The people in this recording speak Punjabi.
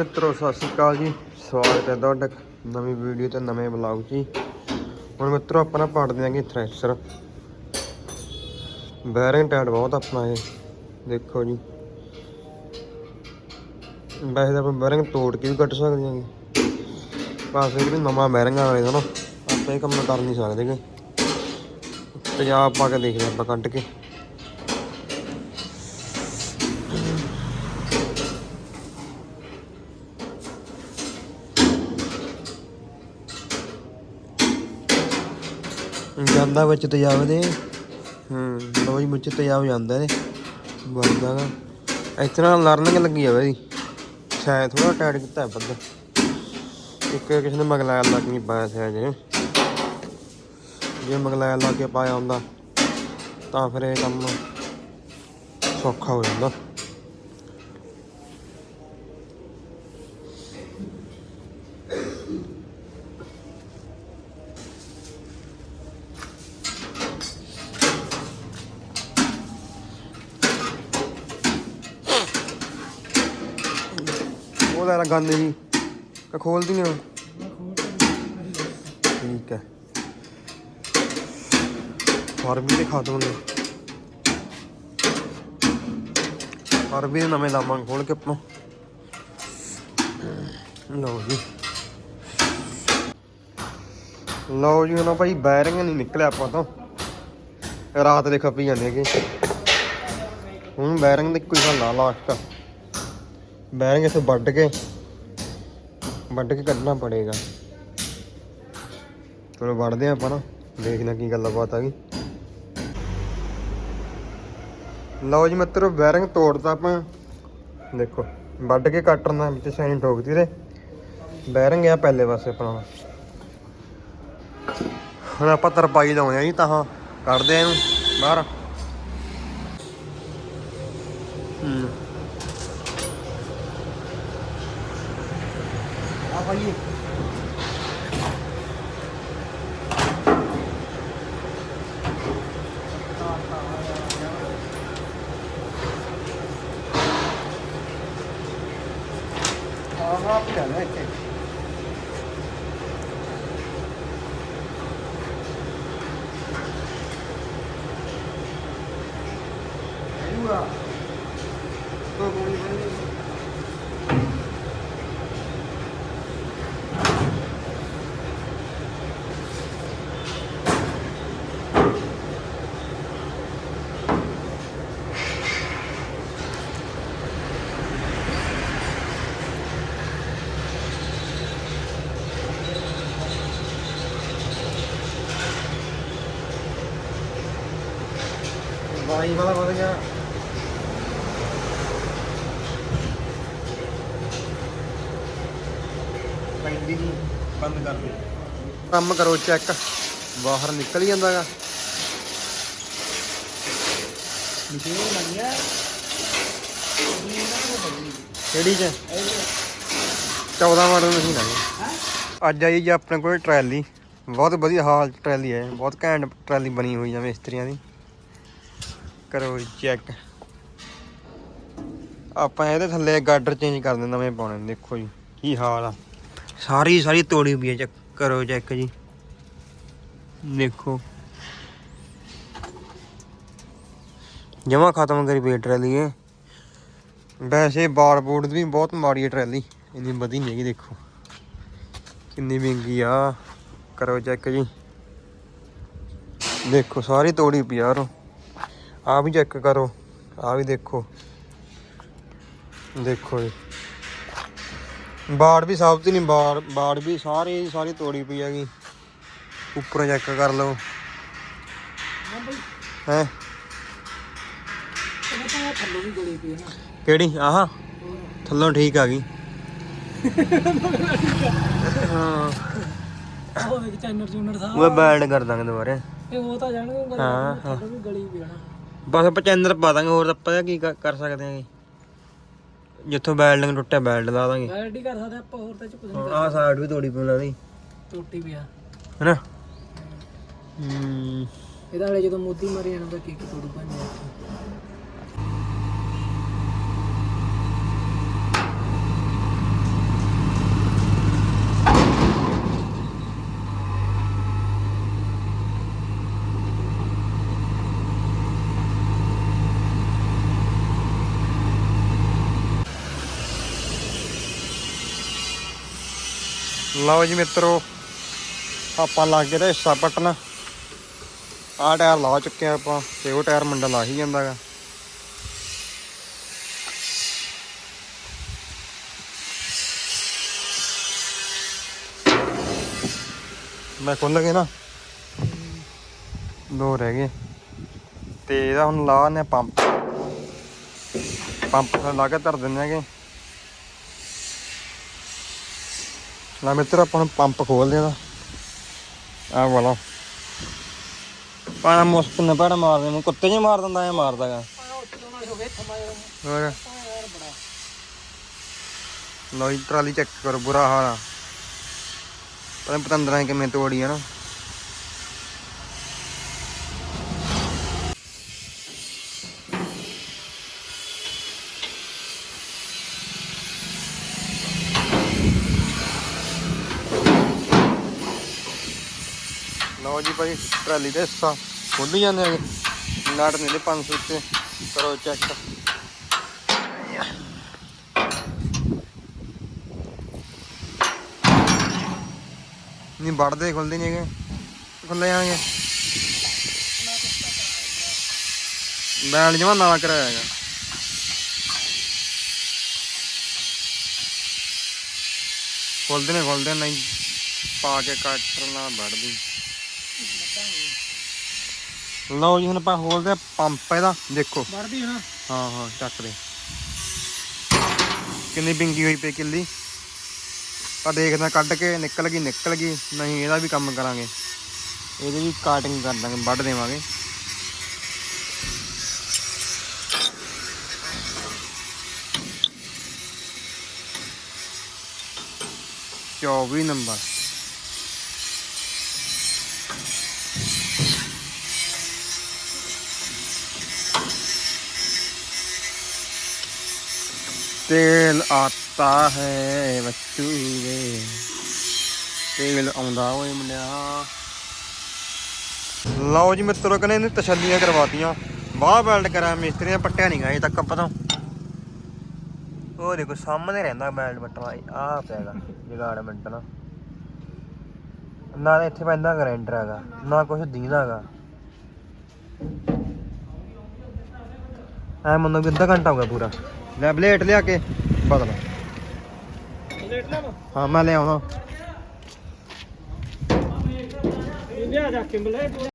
ਮਿੱਤਰੋ, ਸਤਿ ਸ਼੍ਰੀ ਅਕਾਲ ਜੀ। ਸਵਾਗਤ ਹੈ ਤੁਹਾਡਾ ਨਵੀਂ ਵੀਡੀਓ ਤੇ ਨਵੇਂ ਵਲੌਗ 'ਚ ਜੀ। ਹੁਣ ਮਿੱਤਰੋ, ਆਪਾਂ ਨਾ ਪੜਦੇ ਦਿਆਂਗੇ ਥ੍ਰੈਸ਼ਰ ਬੈਰਿੰਗ ਟਾਈਟ ਬਹੁਤ ਆਪਣਾ ਇਹ। ਦੇਖੋ ਜੀ। ਵੈਸੇ ਤਾਂ ਆਪਾਂ ਬੈਰਿੰਗ ਤੋੜ ਕੇ ਵੀ ਕੱਟ ਸਕਦੇ ਹਾਂਗੇ ਬਸ ਇਹ ਵੀ ਨਵਾਂ ਬੈਰਿੰਗ ਆ ਰਿਹਾ ਨਾ। ਆਪਾਂ ਇਹ ਕੰਮ ਕਰ ਨਹੀਂ ਸਕਦੇ ਗੇ ਪੰਜਾਬ ਪਾ ਕੇ ਦੇਖਦੇ ਆਪਾਂ ਕੱਢ ਕੇ। ਜਾਂਦਾ ਵਿੱਚ ਤੇਜ਼ਾਬ ਦੇ ਹੂੰ ਲੋ ਜੀ ਤੇਜ਼ਾਬ ਜਾਂਦਾ ਨੇ ਬਣਦਾ ਗਾ ਇਸ ਤਰ੍ਹਾਂ ਲਰਨਿੰਗ ਲੱਗੀ ਜਾਵੇ ਇਹਦੀ। ਸ਼ਾਇਦ ਥੋੜਾ ਟਾਈਟ ਕੀਤਾ ਹੈ ਇੱਕ ਕਿਸੇ ਨੇ ਮਗਲਾਇਆ ਲੱਗ ਨਹੀਂ ਪਾਇਆ ਸਾਇ ਜੇ ਜੇ ਮਗਲਾਇਆ ਲਾ ਕੇ ਪਾਇਆ ਹੁੰਦਾ, ਤਾਂ ਫਿਰ ਇਹ ਕੰਮ ਸੌਖਾ ਹੋ ਜਾਂਦਾ। ਉਹ ਗੰਦ ਜੀ ਕਿ ਖੋਲਦੀ ਨਹੀਂ ਉਹ ਠੀਕ ਹੈ। ਫਾਰਮ ਵੀ ਤੇ ਖਾਤਮ ਨੇ ਫਾਰਮ ਵੀ ਨਵੇਂ ਲਾਵਾਂਗੇ ਖੋਲ ਕੇ ਆਪਾਂ। ਲਓ ਜੀ। ਲਓ ਜੀ, ਹੁਣ ਭਾਈ ਬੈਰਿੰਗ ਨਹੀਂ ਨਿਕਲਿਆ ਆਪਾਂ ਤੋਂ। ਰਾਤ ਦੇ ਖੱਪੀ ਜਾਂਦੇ ਹੈਗੇ। ਹੁਣ ਬੈਰਿੰਗ ਦੇ ਕੋਈ ਹੱਲ ਨਾ ਲਾਸਟ ਬੈਰਿੰਗ ਇਥੇ ਵੱਢ ਕੇ ਵੱਢ ਕੇ ਕੱਢਣਾ ਪੜੇਗਾ। ਚਲੋ ਵੱਢਦੇ ਆਪਾਂ ਨਾ, ਦੇਖਦੇ ਕੀ ਗੱਲਬਾਤ ਆ ਗਈ ਲਓ ਜੀ ਮਿੱਤਰੋ, ਬੈਰਿੰਗ ਤੋੜਤਾ ਆਪਾਂ। ਦੇਖੋ, ਵੱਢ ਕੇ ਕੱਟਣ ਦਾ ਵਿੱਚ ਸਾਈਨ ਠੋਕਦੀ ਰੇ ਬੈਰਿੰਗ ਆ ਪਹਿਲੇ ਪਾਸੇ ਆਪਣਾ। ਹੁਣ ਆਪਾਂ ਤਰਪਾਈ ਲਾਉਂਦੇ ਆ ਜੀ, ਤਾਂ ਕੱਢਦੇ ਆ ਇਹਨੂੰ, ਬਾਹਰ। ਹੂੰ। ਆ ਭਾਈ ਆਹ ਆਪ ਜਾਣਾ ਇੱਥੇ ਆਇੂਗਾ ਤੋ ਵਧ ਗਿਆ। ਪੈਂਦੀ ਨਹੀਂ ਬੰਦ ਕਰ ਦੇ। ਕੰਮ ਕਰੋ ਚੈੱਕ ਬਾਹਰ ਨਿਕਲ ਜਾਂਦਾਗਾ। ਮਸ਼ੀਨ ਕਿਹੜੀ ਚ? 14 ਮਾਡਲ ਮਸ਼ੀਨ ਆ ਜੀ। ਹਾਂ ਅੱਜ ਆਈ ਜੀ ਆਪਣੇ ਕੋਲ ਟਰੈਲੀ। ਬਹੁਤ ਵਧੀਆ ਹਾਲ 'ਚ ਟਰੈਲੀ ਹੈ। ਬਹੁਤ ਘੈਂਟ ਟਰੈਲੀ ਬਣੀ ਹੋਈ ਆ ਮਿਸਤਰੀਆਂ ਦੀ। ਕਰੋ ਚੈੱਕ ਆਪਾਂ ਇਹਦੇ ਥੱਲੇ ਗਾਰਡਰ ਚੇਂਜ ਕਰ ਦਿੰਦੇ, ਨਵੇਂ ਪਾਉਣੇ ਦੇਖੋ ਜੀ, ਕੀ ਹਾਲ ਆ। ਸਾਰੀ ਸਾਰੀ ਤੋੜੀ ਪਈ ਚੈੱਕ ਕਰੋ ਚੈੱਕ ਜੀ। ਦੇਖੋ। ਜਮਾ ਖਤਮ ਕਰੀ ਪਈ ਟਰੈਲੀ ਇਹ। ਵੈਸੇ ਬਾਰ ਬੋਰਡ ਦੀ ਵੀ ਬਹੁਤ ਮਾੜੀ ਹੈ ਟਰੈਲੀ, ਇੰਨੀ ਵਧੀ ਨਹੀਂ ਹੈਗੀ, ਦੇਖੋ। ਕਿੰਨੀ ਮਹਿੰਗੀ ਆ। ਕਰੋ ਚੈੱਕ ਜੀ। ਦੇਖੋ, ਸਾਰੀ ਤੋੜੀ ਪਈ ਯਾਰ ਆ ਵੀ ਚੈੱਕ ਕਰੋ ਆ ਵੀ ਦੇਖੋ। ਦੇਖੋ ਜੀ। ਬਾੜ ਵੀ ਸਭ ਤੋਂ ਨਹੀਂ ਬਾੜ ਬਾੜ ਵੀ ਸਾਰੀ ਸਾਰੀ ਤੋੜੀ ਪਈ ਹੈਗੀ। ਉੱਪਰ ਚੈੱਕ ਕਰ ਲਓ। ਹਾਂ? ਵੀ ਕਿਹੜੀ? ਆਹ। ਥੱਲੋਂ ਠੀਕ ਆ ਗਈ। ਹਾਂ ਉਹ ਚੈਨਲ ਚੂਨਰ ਸਾਹਿਬ ਉਹ ਬੈਲਡ ਕਰ ਦਾਂਗੇ ਦੁਬਾਰੇ। ਇਹ ਉਹ ਤਾਂ ਜਾਣਗੇ ਹਾਂ, ਹਾਂ। ਵੀ ਗਲੀ ਹੈ ਨਾ। ਬਸ ਆਪਾਂ ਚੈਨਲ ਪਾ ਦਾਂਗੇ ਹੋਰ ਤਾਂ ਕੀ ਕਰ ਕਰ ਸਕਦੇ ਆਂਗੇ ਜਿੱਥੋਂ ਬੈਲਡਿੰਗ ਟੁੱਟਿਆ ਬੈਲਡ ਲਾ ਦਾਂਗੇ। ਹੀ ਕਰ ਸਕਦੇ ਆਪਾਂ ਹੋਰ ਤਾਂ ਚ ਕੁਝ ਨਹੀਂ ਆਹ ਸਾਈਡ ਵੀ ਤੋੜੀ ਲਾ ਦੀ। ਟੁੱਟੀ ਪਿਆ ਹੈਨਾ? ਹੂੰ। ਇਹਦਾ ਹਲੇ ਜਦੋਂ ਮੋਦੀ ਮਰੀ ਜਾਣਾ ਤਾਂ ਕੀ ਕੀ ਤੋੜੂ ਪੰਜ ਲਓ ਜੀ ਮਿੱਤਰੋ, ਆਪਾਂ ਲੱਗ ਗਏ ਤੇ ਹਿੱਸਾ ਪਟਨ ਆਹ ਟਾਇਰ ਲਾ ਚੁੱਕੇ ਆ ਆਪਾਂ, ਤੇ ਉਹ ਟਾਇਰ ਮੁੰਡਾ ਲਾ ਹੀ ਜਾਂਦਾਗਾ ਮੈਂ ਖੁੱਲ ਗਏ ਨਾ। ਦੋ ਰਹਿ ਗਏ। ਤੇ ਇਹਦਾ ਹੁਣ ਲਾ ਨੇ ਪੰਪ। ਪੰਪ ਲਾ ਕੇ ਧਰ ਦਿੰਦੇ ਹੈਗੇ। ਲੈ ਮਿੱਤਰ ਆਪਾਂ ਨੂੰ ਪੰਪ ਖੋਲਦੇ ਆ ਆ ਵਾਲਾ। ਪਾਣਾ ਮੁਸਕ ਨਾ ਪੜਾ ਮਾਰਦੇ ਨੂੰ ਕੁੱਤੇ ਜਿਹਾ ਮਾਰ ਦਿੰਦਾ ਐ ਮਾਰਦਾਗਾ ਹੋਰ। ਲੋਈ ਟਰਾਲੀ ਚੈੱਕ ਕਰੋ ਬੁਰਾ ਹਾਲ ਆ। ਪਤੰਦਰਾਂ ਕਿਵੇਂ ਤੋੜੀ ਆ ਨਾ। ਲਓ ਜੀ ਭਾਈ, ਟਰਾਲੀ ਦੇ ਹਿੱਸਾ ਖੁੱਲ ਜਾਂਦੇ ਹੈਗੇ ਨਾਟ ਨੇ 500 ਉੱਤੇ ਕਰੋ ਚੈੱਕ ਨਹੀਂ, ਵੜਦੇ ਖੁੱਲਦੇ ਨਹੀਂ ਹੈਗੇ। ਖੁੱਲੇ ਜਾਣਗੇ। ਬੈਲ ਜਮਾ ਨਾਲ ਕਰਾਇਆ ਹੈਗਾ। ਖੁੱਲਦੇ ਨੇ ਖੁੱਲਦੇ ਨਹੀਂ। ਪਾ ਕੇ ਕੱਟ ਨਾਲ ਵੜਦੀ। ਲਓ ਜੀ ਹੁਣ ਆਪਾਂ ਖੋਲਦੇ ਆ ਪੰਪ ਇਹਦਾ ਦੇਖੋ। ਵੜਦੀ ਨਾ ਹਾਂ ਹਾਂ ਚੱਕ ਦੇ। ਕਿੰਨੀ ਬਿੰਗੀ ਹੋਈ ਪਈ ਕਿੱਲੀ। ਆ ਦੇਖਦਾ ਕੱਢ ਕੇ ਨਿਕਲ ਗਈ ਨਿਕਲ ਗਈ। ਨਹੀਂ ਇਹਦਾ ਵੀ ਕੰਮ ਕਰਾਂਗੇ। ਇਹਦੀ ਵੀ ਕਾਟਿੰਗ ਕਰ ਦਾਂਗੇ ਵੱਢ ਦੇਵਾਂਗੇ। ਚੌਵੀ ਨੰਬਰ। ਤੇਲ ਆਤਾ ਹੈ ਬੱਚੂ ਵੇ। ਤੇਲ ਆਉਂਦਾ ਓਏ ਮੁੰਡਿਆ ਲਓ ਜੀ ਮਿੱਤਰੋ ਕਹਿੰਦੇ ਇਹਨੂੰ ਤਸੱਲੀਆਂ ਕਰਵਾਤੀਆਂ। ਬਾਹ ਬੈਲਟ ਕਰਾਂ ਮਿਸਤਰੀ ਨੇ ਪੱਟਿਆ ਨਹੀਂ ਗਾ ਅਜੇ ਤੱਕ ਪਤਾ ਉਹ ਦੇਖੋ ਸਾਹਮਣੇ ਰਹਿੰਦਾ ਬੈਲਟ ਪੱਟਣਾ ਆ ਪੈਗਾ ਜਗਾੜ ਨਾ। ਨਾ ਇੱਥੇ ਪੈਂਦਾ ਗਰੈਂਡਰ ਹੈਗਾ, ਨਾ ਕੁਝ ਦੀਦਾ ਹੈਗਾ। ਐ ਮੰਨੋ ਵੀ ਅੱਧਾ ਘੰਟਾ ਹੋ ਪੂਰਾ। ਲੈ ਬਲੇਟ ਲਿਆ ਕੇ ਬਦਲ। ਲੇਟ ਲਾ ਹਾਂ ਮੈਂ ਲੈ ਆਉਣਾ। ਇਹ ਲਿਆ ਜਾ ਕੇ ਬਲੇਟ। ਲਿਆ